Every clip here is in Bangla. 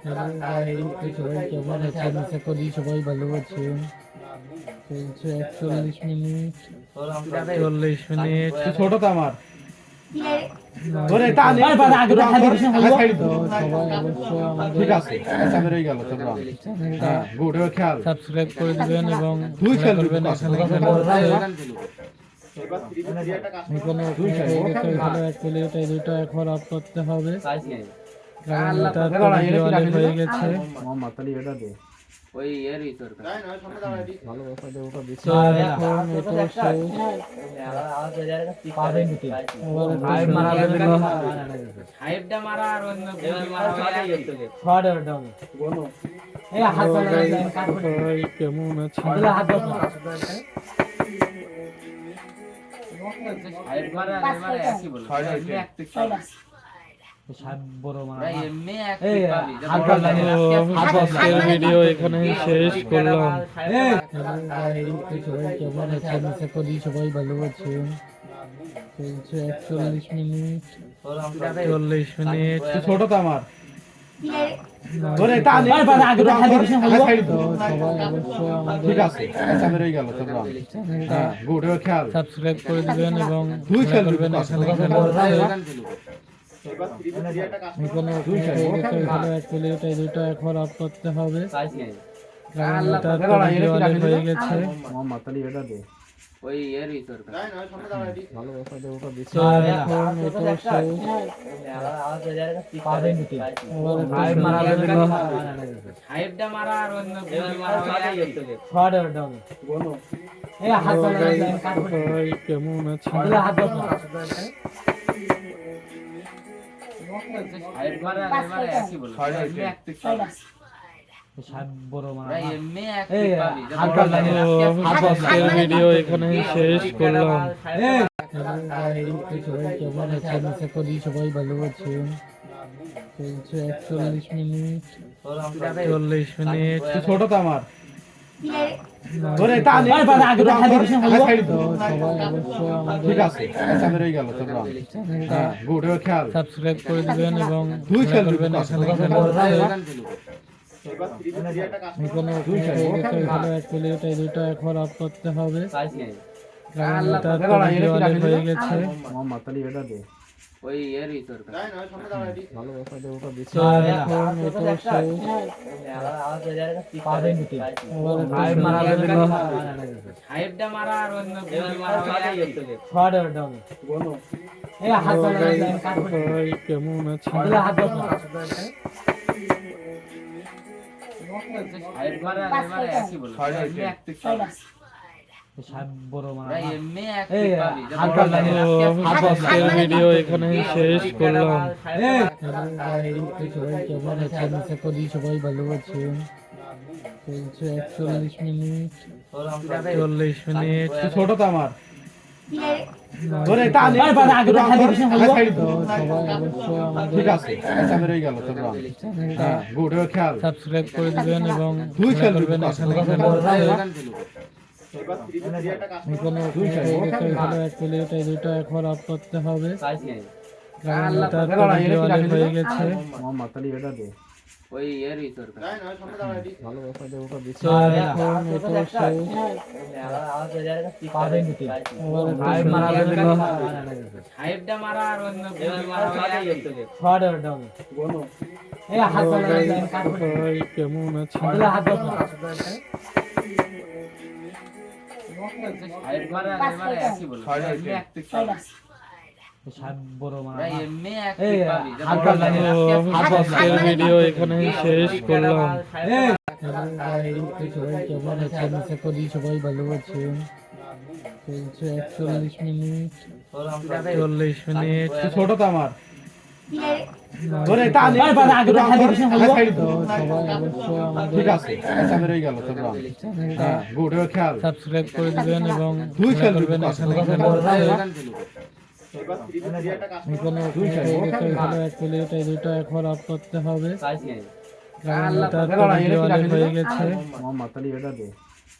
সবাই কেমন আছেন আশা করি সবাই ভালো আছেন চলছে একচল্লিশ মিনিট চল্লিশ মিনিট ছোট তো আমার সাবস্ক্রাইব করে দিবেন এবং দুটো এখন আপ করতে হবে। হয়ে গেছে। ওই এর ভিতর ভালো কথা দে ওটা দিছি তো এখন এটা শেষ পাবেন কি? আবার মারা হবে। হাইপটা মারা আর অন্য গুলি মারা শর্ট এর ডাউন এই হাত ধরে কেমন দিলে হাত ধরে। হাইপ মারা মারা একই বলে। এমনি একটু আজকের ভিডিও এখানে শেষ করলাম সবাই কেমন আছেন আশা করি সবাই ভালো আছেন চলছে একচল্লিশ মিনিট চল্লিশ মিনিট ছোট তো আমার আচ্ছা হ্যাঁ সাবস্ক্রাইব করে দিবেন এবং এখানে এখানে এটা দুটো এখন করতে হবে হয়ে গেছে কেমন আছেন ভিডিও এখানে শেষ করলাম। সবাই কেমন আছেন আশা করি সবাই ভালো আছেন চলছে একচল্লিশ মিনিট। চল্লিশ মিনিট। ছোট তো আমার। সবাই আমাদের ঠিক আছে। গেল হ্যাঁ গুড খেয়াল। সাবস্ক্রাইব করে দিবেন এবং দুই এখানে এটা দুটো আপ করতে হবে। কারণ এটা অনেক হয়ে গেছে। মোহাম্মদ আলী এটা দে। ওই এর ভিতর ভালো কথা দে ওটা দিছি তো এখন এটা শেষ পাবেন কি? আবার এটা হাইপ শুরু মারা হবে। হাইপটা মারা আর অন্য গুলি মারা শর্ট এর ডাউন এই হাত ধরে guys, লাইন কাট করে সবাই কেমন আছেন? দিলে হাত ধরে। হাইপ মারা মারা একই বলে। এমনি একটু ভিডিও এখানে শেষ করলাম সবাই কেমন আছেন আশা করি সবাই ভালো আছেন চলছে একচল্লিশ মিনিট চল্লিশ মিনিট ছোট তো আমার আচ্ছা হ্যাঁ সাবস্ক্রাইব করে দিবেন এবং এখানে এখানে অ্যাকচুয়ালি এটা দুটো আপ করতে হবে। কারণ এটা হয়ে গেছে। এটা দে। ওই ভালো এখন এটা হাইপ মারা। হাইপটা মারা আর অন্য মারা হাত কেমন হাত ভিডিও এখানে শেষ করলাম সবাই কেমন আছেন আশা করি সবাই ভালো আছেন চলছে একচল্লিশ মিনিট চল্লিশ মিনিট ছোট তো আমার সাবস্ক্রাইব করে দিবেন এবং হয়ে এটা দুটো এখন আপ করতে হবে। কারণ হয়ে গেছে।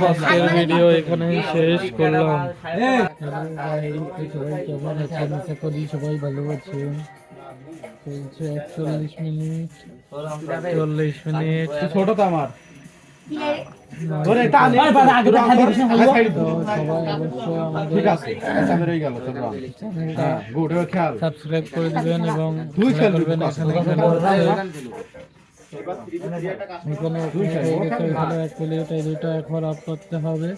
আজকের ভিডিও এখানে শেষ করলাম সবাই কেমন আছেন আশা করি সবাই ভালো আছেন চলছে একচল্লিশ মিনিট চল্লিশ মিনিট ছোট তো আমার আচ্ছা হয়ে হ্যাঁ সাবস্ক্রাইব করে দিবেন এবং এখানে এখানে হয়ে এক প্লেট এই দুটো আপ করতে হবে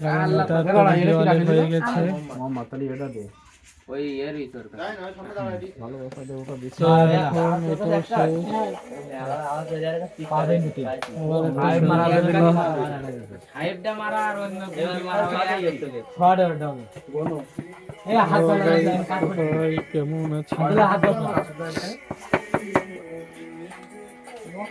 কারণ এটা অনেক হয়ে গেছে এটা দে ওই এরই এখন এটা আবার মারা গেল। মারা আর অন্য মারা হাত কেমন হাত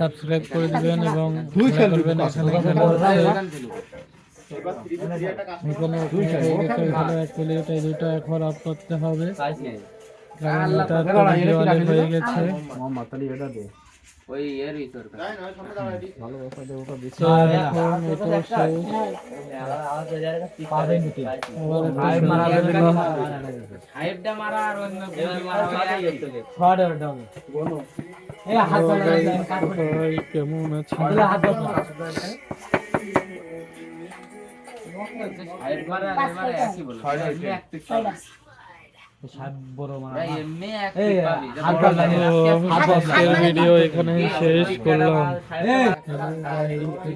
সাবস্ক্রাইব করে দিবেন এবং হয়ে দুটো আপ করতে হবে কারণ এটা হয়ে গেছে ওই এরই দিচ্ছে এখন এটা পাবেন কি? মারা মারা আর অন্য গুলি মারা সবাই কেমন আছেন? হাত ধরে। মারা মারা একই বলো। এমনি ভিডিও এখানে শেষ করলাম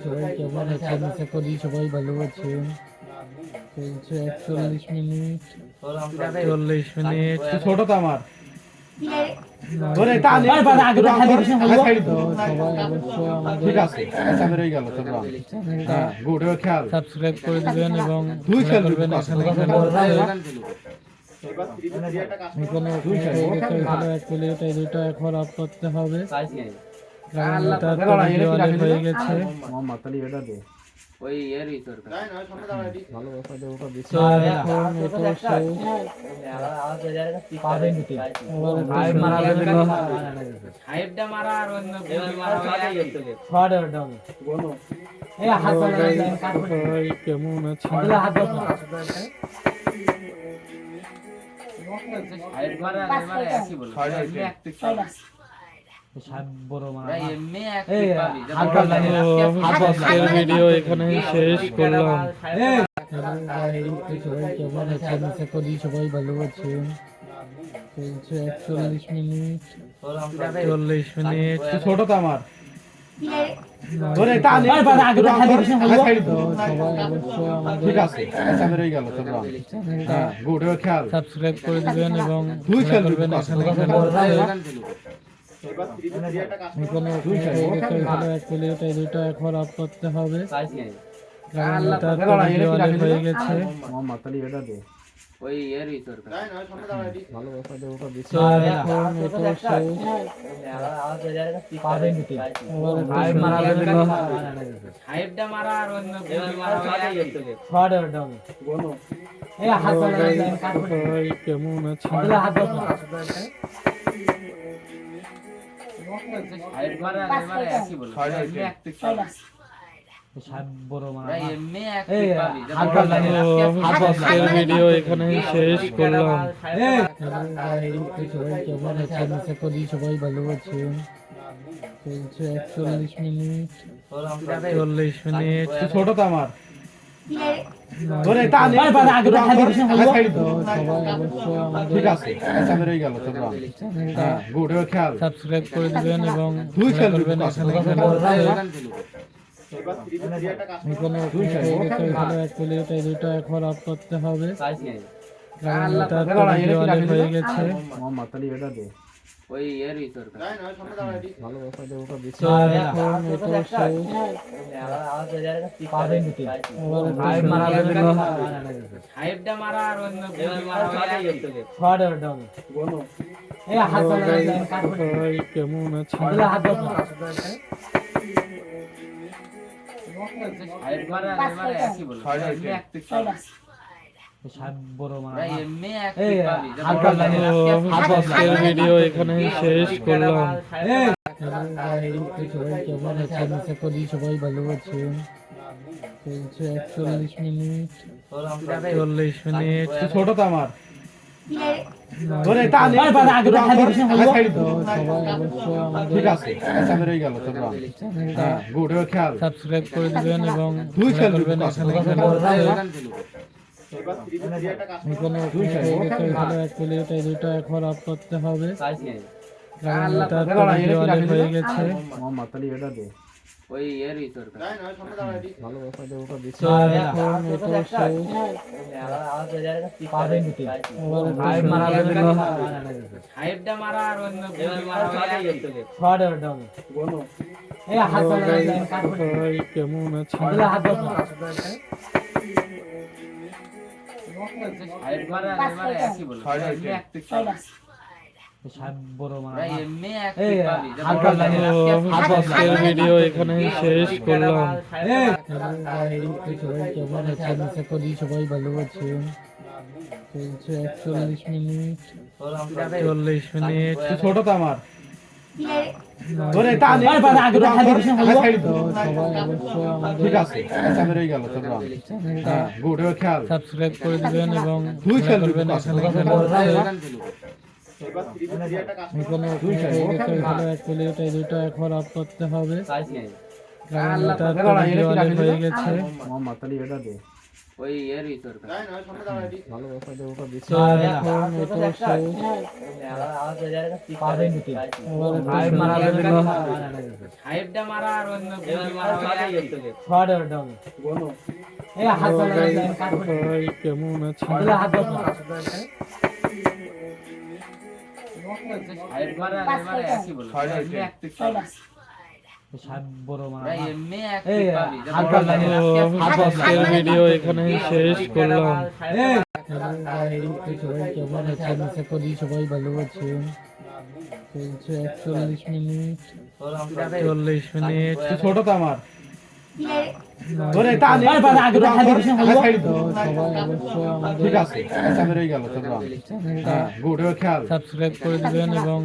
সবাই কেমন আছেন আশা করি সবাই ভালো আছেন চলছে একচল্লিশ মিনিট চল্লিশ মিনিট ছোট তো আমার আচ্ছা হয়ে হ্যাঁ সাবস্ক্রাইব করে দিবেন এবং এখানে হয়ে গেছে এখানে এক প্লেট এই দুটো এখন আপ করতে হবে। এটা হয়ে গেছে। ওই এরই এখন মারা গেল। মারা আর অন্য গুলি মারা। ডাউন এই হাত কেমন হাত ভিডিও এখানে শেষ করলাম সবাই কেমন আছেন আশা করি সবাই ভালো আছেন চলছে একচল্লিশ মিনিট চল্লিশ মিনিট ছোট তো আমার ধরে টান বাবা, আগে ঠিক আছে। আচ্ছা বের হয়ে গেল হ্যাঁ খেয়াল। সাবস্ক্রাইব করে দিবেন এবং এখানে হয়ে করতে হবে। হয়ে গেছে। ওই এরই সরকার ভালোবাসা দেবতা দিচ্ছে। এখন এটা শেষ পাবেন কি? শুরু মারা গেল মারা আর অন্য গুলি মারা একই। ছয় ডাউন এই হাত সবাই কেমন তাহলে হাত ধরে। মারা আর মারা একই ভিডিও এখানে শেষ করলাম সবাই কেমন আছেন আশা করি সবাই ভালো আছেন চলছে একচল্লিশ মিনিট চল্লিশ মিনিট। ছোট তো আমার। সাবস্ক্রাইব করে দিবেন এবং পাঁচ এখানে খেলবি। আছে। এখানে এখানে এক প্লেট এই দুটো এখন অফ করতে হবে। হয়ে গেছে। ওই এরই সরকার ভালো ওটা বেশি এখন এটা পাবেন মারা মারা আর অন্য গুলি মারা এই হাত কেমন হাত ভিডিও এখানে শেষ করলাম সবাই কেমন আছেন আশা করি সবাই ভালো আছেন চলছে একচল্লিশ মিনিট। চল্লিশ মিনিট। ছোট তো আমার। সাবস্ক্রাইব করে দিবেন এবং দুই লাইক খেলবি, করবেন পাঁচ এখানে অফ করতে হবে। হয়ে গেছে। ওই এরই সরকার ভালো এখন এটা পাবেন মারা মারা আর অন্য গুলি মারা এই হাত সবাই কেমন হাত মারা একই বলো। ভিডিও এখানে শেষ করলাম। তো সবাই কেমন আছেন আশা করি সবাই ভালো আছেন চলছে একচল্লিশ মিনিট। চল্লিশ মিনিট। ছোট তো আমার। হ্যাঁ সাবস্ক্রাইব করে দিবেন এবং এখানে। আছে। দুটো এখন করতে হবে। হয়ে গেছে। ওই ভালো কথা ওটা বেশি। এখন এটা মারা মারা আর অন্য গুলি। মারা গেছে। হাত কেমন হাত ভিডিও এখানে শেষ করলাম। সবাই কেমন আছেন আশা করি সবাই ভালো আছেন চলছে একচল্লিশ মিনিট চল্লিশ মিনিট। ছোট তো আমার। সাবস্ক্রাইব করে দিবেন এবং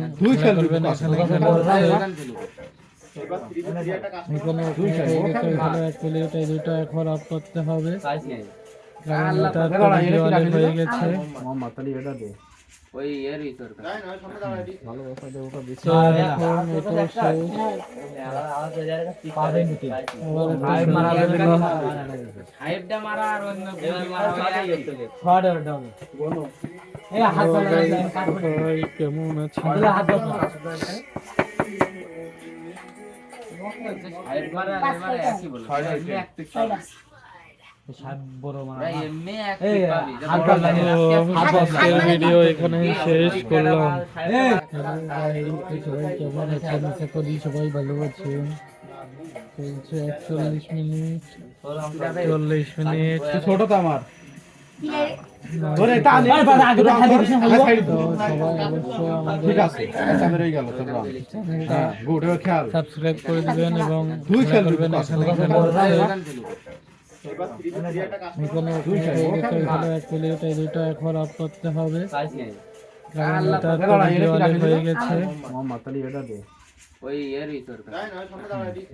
দুটো এখন অফ করতে হবে। হয়ে গেছে। ওই এরই সরকার ভালো কথা বেশি এখন এটা শেষ পাবেন দিতে আবার মারা সুযোগ যাবে মারা আর অন্য গুলি মারা হয়ে গেছে। ছয় ডবল ডবল এই হাত ধরে guys, কাট করে সবাই কেমন হাত ধরে মারা একই বলো। ভিডিও এখানে শেষ করলাম। তো সবাই কেমন আছেন? আশা করি সবাই ভালো আছেন। চলছে একচল্লিশ মিনিট। চল্লিশ মিনিট। ছোট তো আমার। আছে। হ্যাঁ সাবস্ক্রাইব করে দিবেন এবং এখানে আছে। দুটো করতে হবে। কারণ এটা হয়ে গেছে। মোহাম্মদ এটা দে। ওই এরই সরকার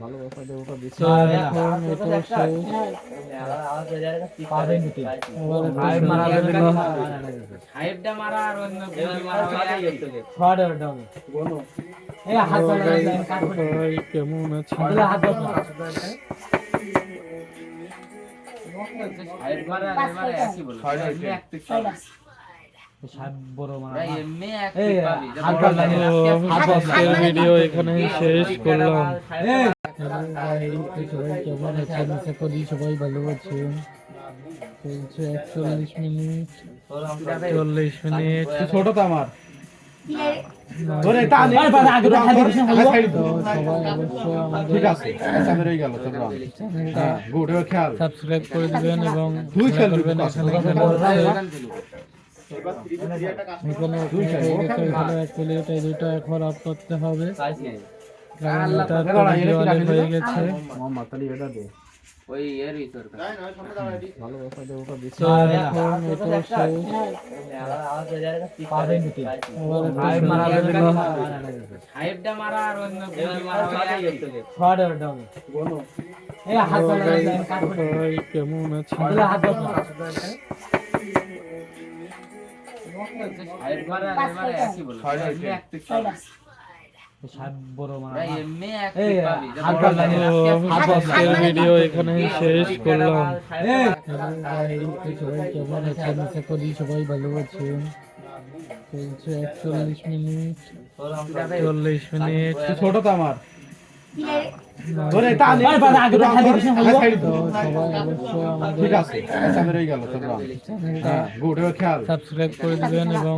ভালো কথা দে ওটা বেশি। তো এখন এটা শেষ পাবেন দিতে আবার মারা সুযোগ যাবে মারা আর অন্য মারা হয়ে গেছে। ছয় ডবল ডবল এই হাত তো ধরে guys, কাট করে। সবাই কেমন হাত ভিডিও এখানে শেষ করলাম সবাই কেমন আছেন আশা করি সবাই ভালো আছেন চলছে একচল্লিশ মিনিট চল্লিশ মিনিট ছোট তো আমার সাবস্ক্রাইব করে দিবেন এবং হয়ে। ও গেছে, খেলবি না। এখানে actually এটা দুইটা এখন আপ করতে হবে। হয়ে? গেছে। ওই এর ভিতর ভালো কথা ওটা দিছি এখন এটা পাবেন মারা মারা আর অন্য মারা। ডাউন এই হাত কাট করে কেমন হাত মারা মারা একই বলে। নয় ভিডিও এখানে শেষ করলাম। সবাই কেমন আছেন? আশা করি সবাই ভালো আছেন। চলছে একচল্লিশ মিনিট চল্লিশ মিনিট। ছোট তো আমার। চ্যানেলটা হ্যাঁ সাবস্ক্রাইব করে দিবেন এবং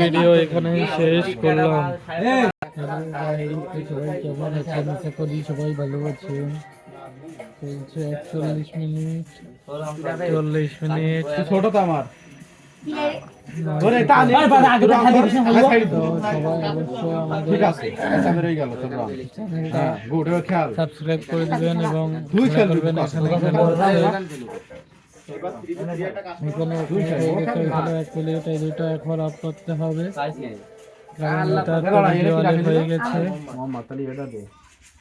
ভিডিও এখানে শেষ করলাম। সবাই কেমন আছেন? আশা করি সবাই ভালো আছেন চলছে একচল্লিশ মিনিট। চল্লিশ মিনিট। ছোট তো আমার। সাবস্ক্রাইব করে দিবেন এবং হয়ে দুইটা এখন আপ করতে হবে কারণ এটা হয়ে গেছে মোহাম্মদ আলী এটা দে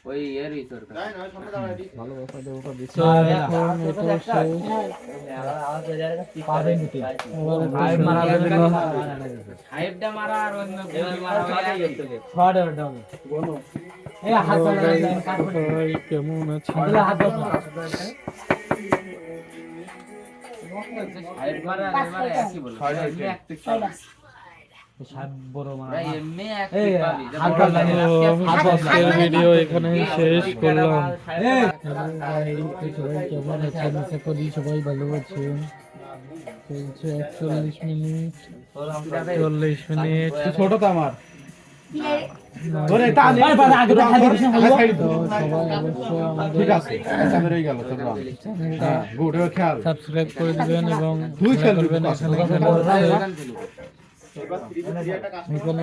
ওই এর ভিতর ভালো কথা দে ওটা দিছি তো এখন এটা শেষ পাবেন দিতে আবার মারা সুন্দর লাগবে মারা আর অন্য গুলি মারা হলে একই ডাউন ডাউন এই হাত কেমন হাত মারা মারা একই বলে নয় আজকের ভিডিও এখানে শেষ করলাম। সবাই কেমন আছেন? আশা করি সবাই ভালো আছেন? চলছে একচল্লিশ মিনিট। চল্লিশ মিনিট। ছোট তো আমার। তোমরা চ্যানেলটা হ্যাঁ সাবস্ক্রাইব করে দিবেন এবং এখানে।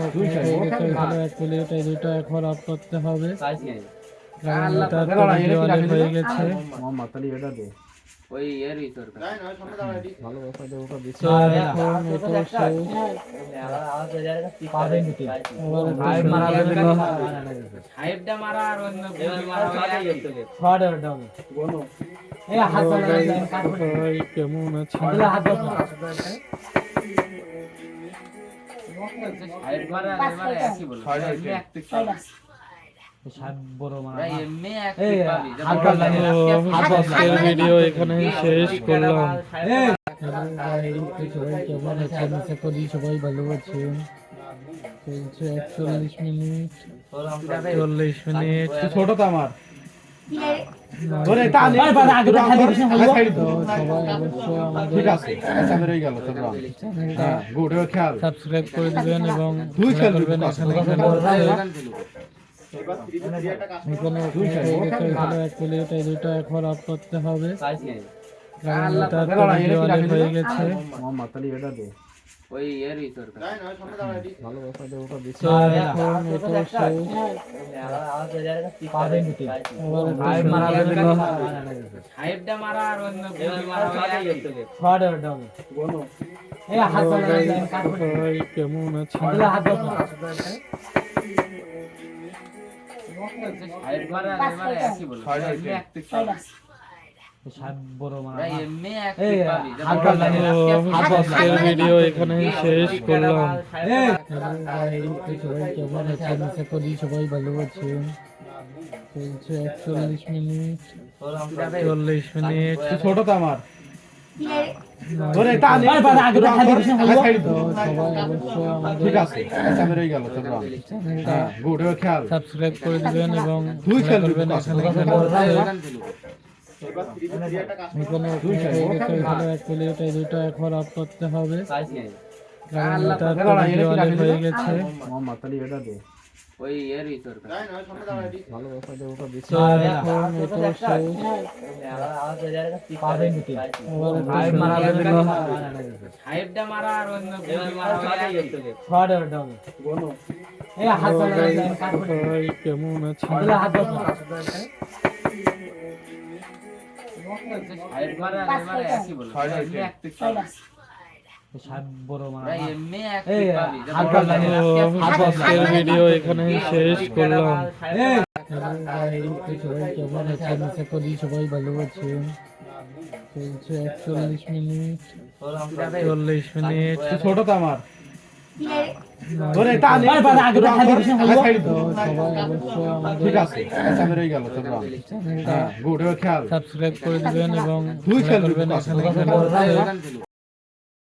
এখানে এটা এখন আপ করতে হবে হয়ে গেছে কেমন আছেন ভিডিও এখানে শেষ করলাম। সবাই কেমন আছেন? আশা করি সবাই ভালো আছেন। চলছে একচল্লিশ মিনিট। চল্লিশ মিনিট। ছোট তো আমার। সাবস্ক্রাইব করে দিবেন এবং হয়ে এটা করতে হবে কারণ এটা হয়ে গেছে ওই এরই সরকার তো এখন এটা শেষ পাবে নিতে আবার মারা একটা যাবে মারা আর অন্য গুলি মারা হয়ে এই হাত সবাই কেমন আছেন? হাত ধরে। মারা মারা একই বলে। আজকের ভিডিও এখানে শেষ করলাম সবাই কেমন আছেন আশা করি সবাই ভালো আছেন চলছে একচল্লিশ মিনিট চল্লিশ মিনিট ছোট তো আমার আচ্ছা হ্যাঁ সাবস্ক্রাইব করে দিবেন এবং এখানে এখানে এখানে গেছে এটা দুটো এখন আপ করতে হবে। কারণ অনেক হয়ে গেছে। এটা হয়ে গেছে। কেমন আছেন? ভিডিও এখানে শেষ করলাম সবাই কেমন আছেন আশা করি সবাই ভালো আছেন চলছে একচল্লিশ মিনিট চল্লিশ মিনিট ছোট তো আমার খেয়াল। সাবস্ক্রাইব করে দিবেন এবং